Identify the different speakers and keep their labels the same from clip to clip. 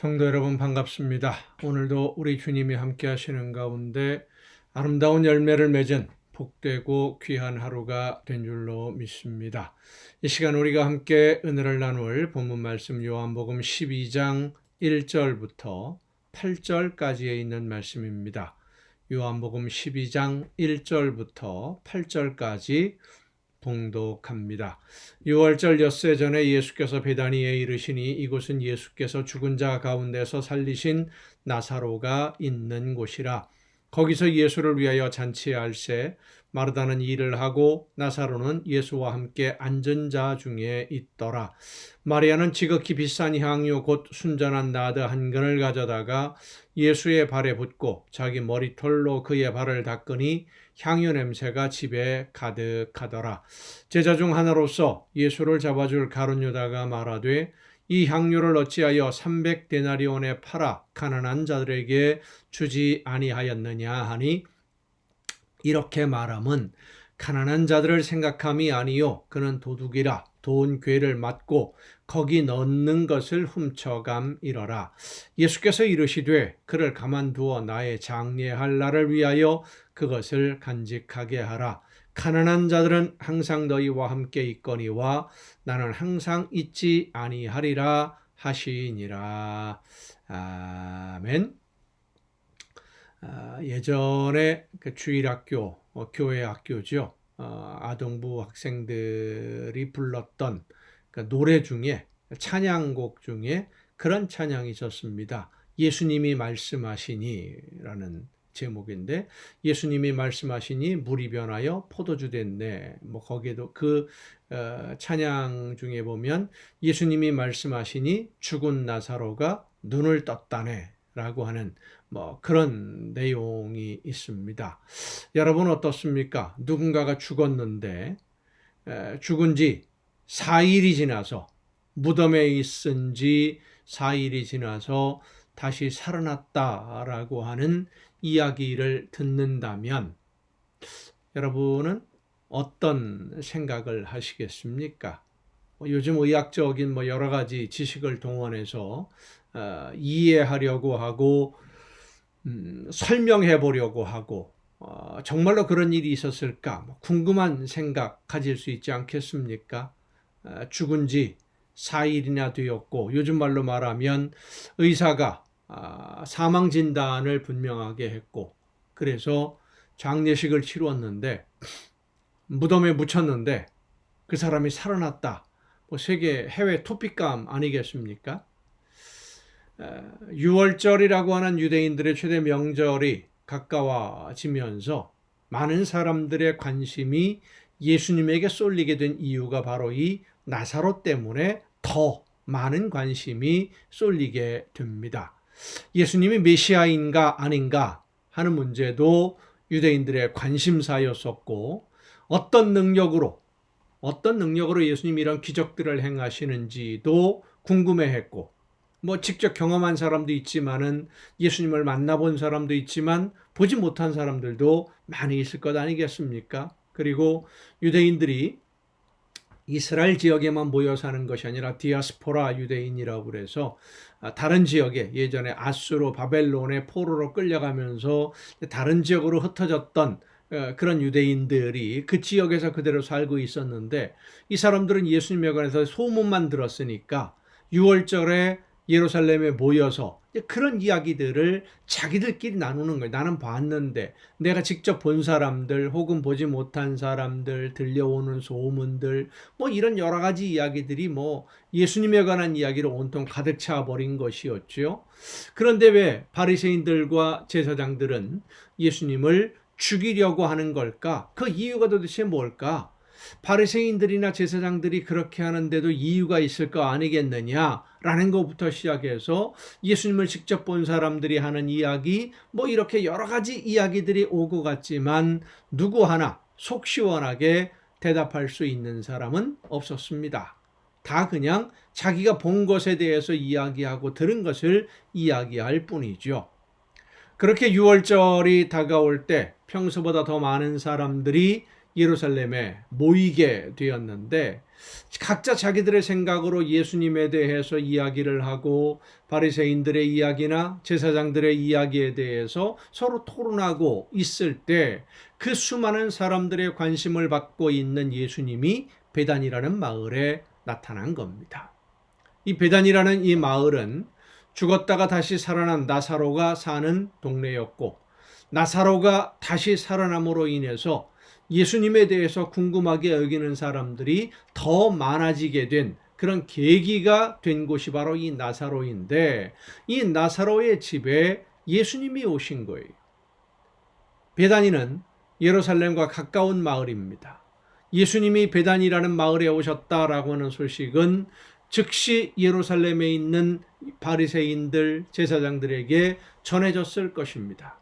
Speaker 1: 성도 여러분 반갑습니다. 오늘도 우리 주님이 함께 하시는 가운데 아름다운 열매를 맺은 복되고 귀한 하루가 된 줄로 믿습니다. 이 시간 우리가 함께 은혜를 나눌 본문 말씀 요한복음 12장 1절부터 8절까지에 있는 말씀입니다. 요한복음 12장 1절부터 8절까지 봉독합니다. 6월절 엿새 전에 예수께서 베다니에 이르시니 이곳은 예수께서 죽은 자 가운데서 살리신 나사로가 있는 곳이라. 거기서 예수를 위하여 잔치할새 마르다는 일을 하고 나사로는 예수와 함께 앉은 자 중에 있더라. 마리아는 지극히 비싼 향유 곧 순전한 나드 한 근을 가져다가 예수의 발에 붓고 자기 머리털로 그의 발을 닦으니 향유 냄새가 집에 가득하더라. 제자 중 하나로서 예수를 잡아줄 가룟 유다가 말하되 이 향유를 어찌하여 300데나리온에 팔아 가난한 자들에게 주지 아니하였느냐 하니 이렇게 말함은 가난한 자들을 생각함이 아니요 그는 도둑이라 돈 괴를 맞고 거기 넣는 것을 훔쳐감이러라. 예수께서 이르시되 그를 가만두어 나의 장례할 날을 위하여 그것을 간직하게 하라. 가난한 자들은 항상 너희와 함께 있거니와 나는 항상 있지 아니하리라 하시니라. 아멘 아, 예전에 그 주일학교, 어, 교회 학교죠. 어, 아동부 학생들이 불렀던 그 노래 중에 찬양곡 중에 그런 찬양이 있었습니다. 예수님이 말씀하시니라는 제목인데 예수님이 말씀하시니 물이 변하여 포도주 됐네. 뭐 거기에도 그 어, 찬양 중에 보면 예수님이 말씀하시니 죽은 나사로가 눈을 떴다네. 라고 하는 뭐 그런 내용이 있습니다. 여러분 어떻습니까? 누군가가 죽었는데 죽은 지 4일이 지나서 무덤에 있은 지 4일이 지나서 다시 살아났다라고 하는 이야기를 듣는다면 여러분은 어떤 생각을 하시겠습니까? 뭐 요즘 의학적인 뭐 여러 가지 지식을 동원해서 어, 이해하려고 하고 음, 설명해 보려고 하고 어, 정말로 그런 일이 있었을까 뭐 궁금한 생각 가질 수 있지 않겠습니까? 어, 죽은 지 4일이나 되었고 요즘 말로 말하면 의사가 아, 사망 진단을 분명하게 했고 그래서 장례식을 치루었는데 무덤에 묻혔는데 그 사람이 살아났다. 뭐 세계 해외 토픽감 아니겠습니까? 6월절이라고 하는 유대인들의 최대 명절이 가까워지면서 많은 사람들의 관심이 예수님에게 쏠리게 된 이유가 바로 이 나사로 때문에 더 많은 관심이 쏠리게 됩니다. 예수님이 메시아인가 아닌가 하는 문제도 유대인들의 관심사였었고 어떤 능력으로 어떤 능력으로 예수님이 이런 기적들을 행하시는지도 궁금해했고 뭐 직접 경험한 사람도 있지만은 예수님을 만나본 사람도 있지만 보지 못한 사람들도 많이 있을 것 아니겠습니까? 그리고 유대인들이 이스라엘 지역에만 모여 사는 것이 아니라 디아스포라 유대인이라고 그래서 아, 다른 지역에 예전에 아수로 바벨론의 포로로 끌려가면서 다른 지역으로 흩어졌던 어, 그런 유대인들이 그 지역에서 그대로 살고 있었는데 이 사람들은 예수님에 관해서 소문만 들었으니까 6월절에 예루살렘에 모여서 그런 이야기들을 자기들끼리 나누는 거예요. 나는 봤는데 내가 직접 본 사람들 혹은 보지 못한 사람들 들려오는 소문들 뭐 이런 여러 가지 이야기들이 뭐 예수님에 관한 이야기로 온통 가득 차 버린 것이었죠. 그런데 왜 바리새인들과 제사장들은 예수님을 죽이려고 하는 걸까? 그 이유가 도대체 뭘까? 바리새인들이나 제사장들이 그렇게 하는데도 이유가 있을 거 아니겠느냐라는 것부터 시작해서 예수님을 직접 본 사람들이 하는 이야기 뭐 이렇게 여러 가지 이야기들이 오고 갔지만 누구 하나 속 시원하게 대답할 수 있는 사람은 없었습니다. 다 그냥 자기가 본 것에 대해서 이야기하고 들은 것을 이야기할 뿐이죠. 그렇게 6월절이 다가올 때 평소보다 더 많은 사람들이 예루살렘에 모이게 되었는데 각자 자기들의 생각으로 예수님에 대해서 이야기를 하고 바리새인들의 이야기나 제사장들의 이야기에 대해서 서로 토론하고 있을 때 그 수많은 사람들의 관심을 받고 있는 예수님이 베단이라는 마을에 나타난 겁니다. 이 베단이라는 이 마을은 죽었다가 다시 살아난 나사로가 사는 동네였고 나사로가 다시 살아남으로 인해서 예수님에 대해서 궁금하게 여기는 사람들이 더 많아지게 된 그런 계기가 된 곳이 바로 이 나사로인데 이 나사로의 집에 예수님이 오신 거예요. 베다니는 예루살렘과 가까운 마을입니다. 예수님이 베단이라는 마을에 오셨다라고 하는 소식은 즉시 예루살렘에 있는 바리새인들 제사장들에게 전해졌을 것입니다.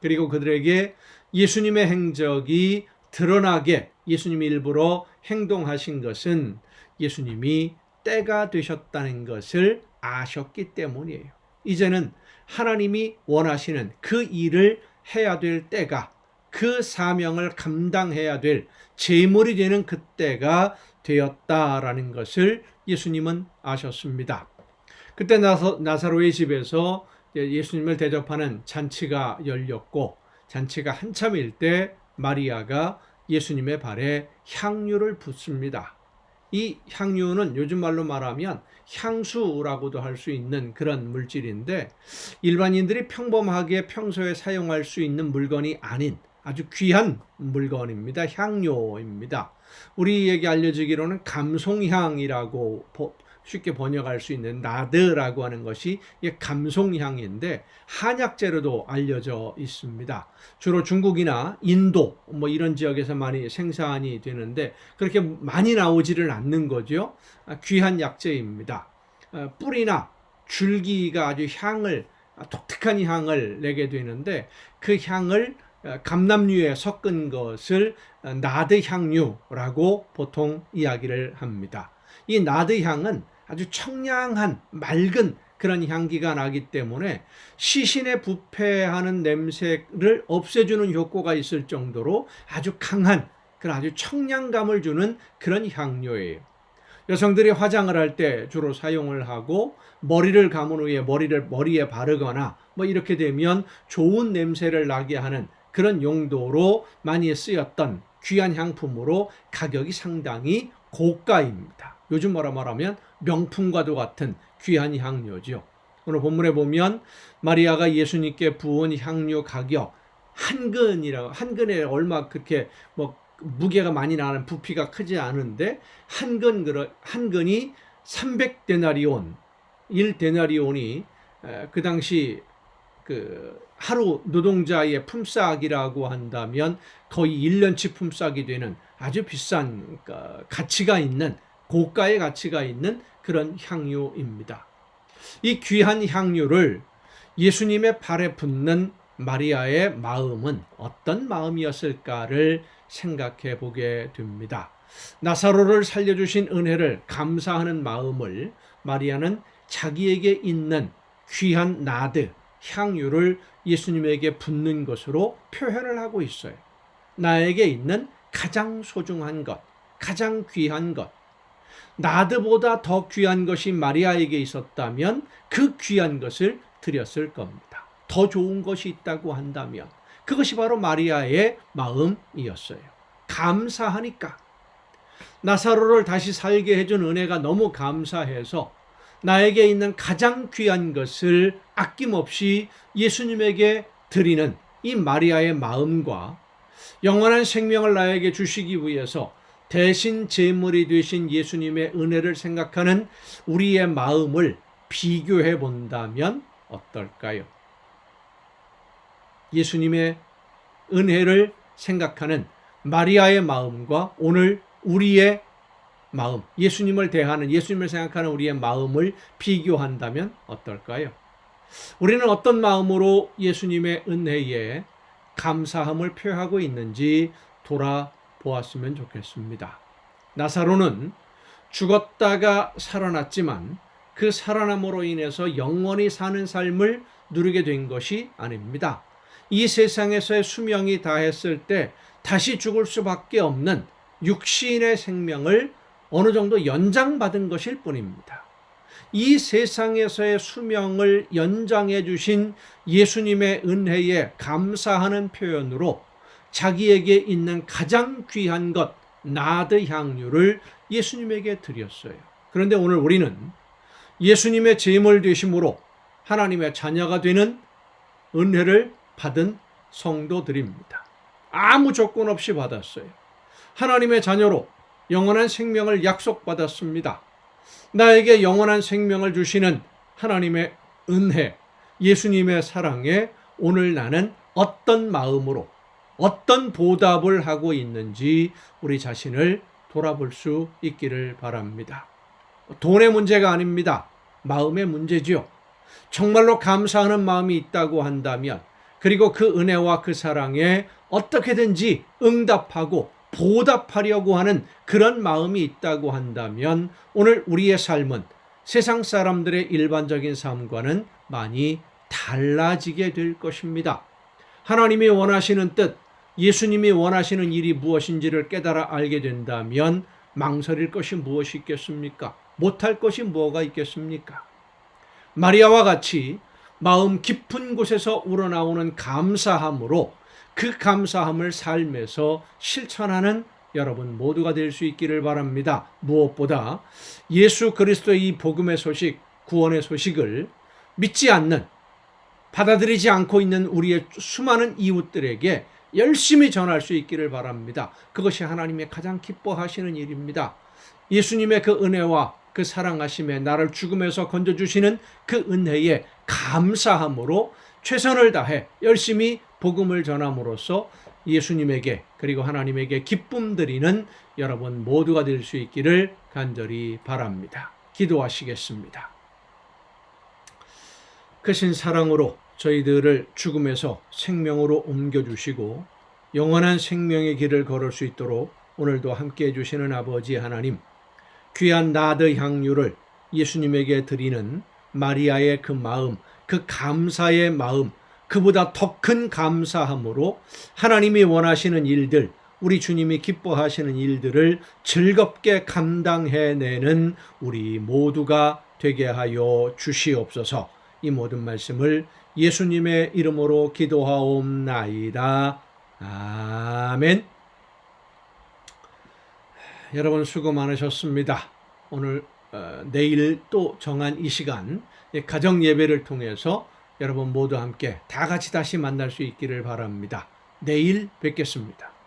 Speaker 1: 그리고 그들에게 예수님의 행적이 드러나게 예수님이 일부러 행동하신 것은 예수님이 때가 되셨다는 것을 아셨기 때문이에요. 이제는 하나님이 원하시는 그 일을 해야 될 때가 그 사명을 감당해야 될 제물이 되는 그때가 되었다라는 것을 예수님은 아셨습니다. 그때 나사로의 집에서 예수님을 대접하는 잔치가 열렸고 잔치가 한참일 때 마리아가 예수님의 발에 향유를 붓습니다. 이 향유는 요즘 말로 말하면 향수라고도 할 수 있는 그런 물질인데 일반인들이 평범하게 평소에 사용할 수 있는 물건이 아닌 아주 귀한 물건입니다. 향료입니다. 우리에게 알려지기로는 감송향이라고 쉽게 번역할 수 있는 나드라고 하는 것이 감송향인데 한약재로도 알려져 있습니다. 주로 중국이나 인도 뭐 이런 지역에서 많이 생산이 되는데 그렇게 많이 나오지를 않는 거죠. 귀한 약재입니다. 어, 뿌리나 줄기가 아주 향을 독특한 향을 내게 되는데 그 향을 어, 감남류에 섞은 것을 나드 향류라고 보통 이야기를 합니다. 이 나드 향은 아주 청량한 맑은 그런 향기가 나기 때문에 시신에 부패하는 냄새를 없애주는 효과가 있을 정도로 아주 강한 그런 아주 청량감을 주는 그런 향료예요. 여성들이 화장을 할 때 주로 사용을 하고 머리를 감은 후에 머리를 머리에 바르거나 뭐 이렇게 되면 좋은 냄새를 나게 하는 그런 용도로 많이 쓰였던 귀한 향품으로 가격이 상당히 고가입니다. 요즘 뭐라 말하면 명품과도 같은 귀한 향료죠. 오늘 본문에 보면 마리아가 예수님께 부은 향료 가격 한 근이라고 한 근에 얼마 그렇게 뭐 무게가 많이 나는 부피가 크지 않은데 한근 한 근이 300데나리온 1데나리온이 그 당시 그 하루 노동자의 품삯이라고 한다면 거의 1년치 품삯이 되는 아주 비싼 그러니까 가치가 있는 고가의 가치가 있는 그런 향유입니다. 이 귀한 향유를 예수님의 발에 붓는 마리아의 마음은 어떤 마음이었을까를 생각해 보게 됩니다. 나사로를 살려주신 은혜를 감사하는 마음을 마리아는 자기에게 있는 귀한 나드, 향유를 예수님에게 붓는 것으로 표현을 하고 있어요. 나에게 있는 가장 소중한 것, 가장 귀한 것, 나드보다 더 귀한 것이 마리아에게 있었다면 그 귀한 것을 드렸을 겁니다. 더 좋은 것이 있다고 한다면 그것이 바로 마리아의 마음이었어요. 감사하니까. 나사로를 다시 살게 해준 은혜가 너무 감사해서 나에게 있는 가장 귀한 것을 아낌없이 예수님에게 드리는 이 마리아의 마음과 영원한 생명을 나에게 주시기 위해서 대신 제물이 되신 예수님의 은혜를 생각하는 우리의 마음을 비교해 본다면 어떨까요? 예수님의 은혜를 생각하는 마리아의 마음과 오늘 우리의 마음, 예수님을 대하는, 예수님을 생각하는 우리의 마음을 비교한다면 어떨까요? 우리는 어떤 마음으로 예수님의 은혜에 감사함을 표하고 있는지 돌아 보았으면 좋겠습니다. 나사로는 죽었다가 살아났지만 그 살아남으로 인해서 영원히 사는 삶을 누리게 된 것이 아닙니다. 이 세상에서의 수명이 다했을 때 다시 죽을 수밖에 없는 육신의 생명을 어느 정도 연장받은 것일 뿐입니다. 이 세상에서의 수명을 연장해 주신 예수님의 은혜에 감사하는 표현으로 자기에게 있는 가장 귀한 것, 나드 향유를 예수님에게 드렸어요. 그런데 오늘 우리는 예수님의 제물 되심으로 하나님의 자녀가 되는 은혜를 받은 성도들입니다. 아무 조건 없이 받았어요. 하나님의 자녀로 영원한 생명을 약속받았습니다. 나에게 영원한 생명을 주시는 하나님의 은혜, 예수님의 사랑에 오늘 나는 어떤 마음으로 어떤 보답을 하고 있는지 우리 자신을 돌아볼 수 있기를 바랍니다. 돈의 문제가 아닙니다. 마음의 문제지요. 정말로 감사하는 마음이 있다고 한다면 그리고 그 은혜와 그 사랑에 어떻게든지 응답하고 보답하려고 하는 그런 마음이 있다고 한다면 오늘 우리의 삶은 세상 사람들의 일반적인 삶과는 많이 달라지게 될 것입니다. 하나님이 원하시는 뜻, 예수님이 원하시는 일이 무엇인지를 깨달아 알게 된다면 망설일 것이 무엇이 있겠습니까? 못할 것이 뭐가 있겠습니까? 마리아와 같이 마음 깊은 곳에서 우러나오는 감사함으로 그 감사함을 삶에서 실천하는 여러분 모두가 될 수 있기를 바랍니다. 무엇보다 예수 그리스도의 이 복음의 소식, 구원의 소식을 믿지 않는 받아들이지 않고 있는 우리의 수많은 이웃들에게 열심히 전할 수 있기를 바랍니다. 그것이 하나님의 가장 기뻐하시는 일입니다. 예수님의 그 은혜와 그 사랑하심에 나를 죽음에서 건져주시는 그 은혜에 감사함으로 최선을 다해 열심히 복음을 전함으로써 예수님에게 그리고 하나님에게 기쁨 드리는 여러분 모두가 될 수 있기를 간절히 바랍니다. 기도하시겠습니다. 크신 사랑으로 저희들을 죽음에서 생명으로 옮겨주시고 영원한 생명의 길을 걸을 수 있도록 오늘도 함께 해주시는 아버지 하나님, 귀한 나드 향유를 예수님에게 드리는 마리아의 그 마음, 그 감사의 마음, 그보다 더 큰 감사함으로 하나님이 원하시는 일들, 우리 주님이 기뻐하시는 일들을 즐겁게 감당해내는 우리 모두가 되게 하여 주시옵소서 이 모든 말씀을 예수님의 이름으로 기도하옵나이다. 아멘. 여러분 수고 많으셨습니다. 오늘 어, 내일 또 정한 이 시간 가정 예배를 통해서 여러분 모두 함께 다 같이 다시 만날 수 있기를 바랍니다. 내일 뵙겠습니다.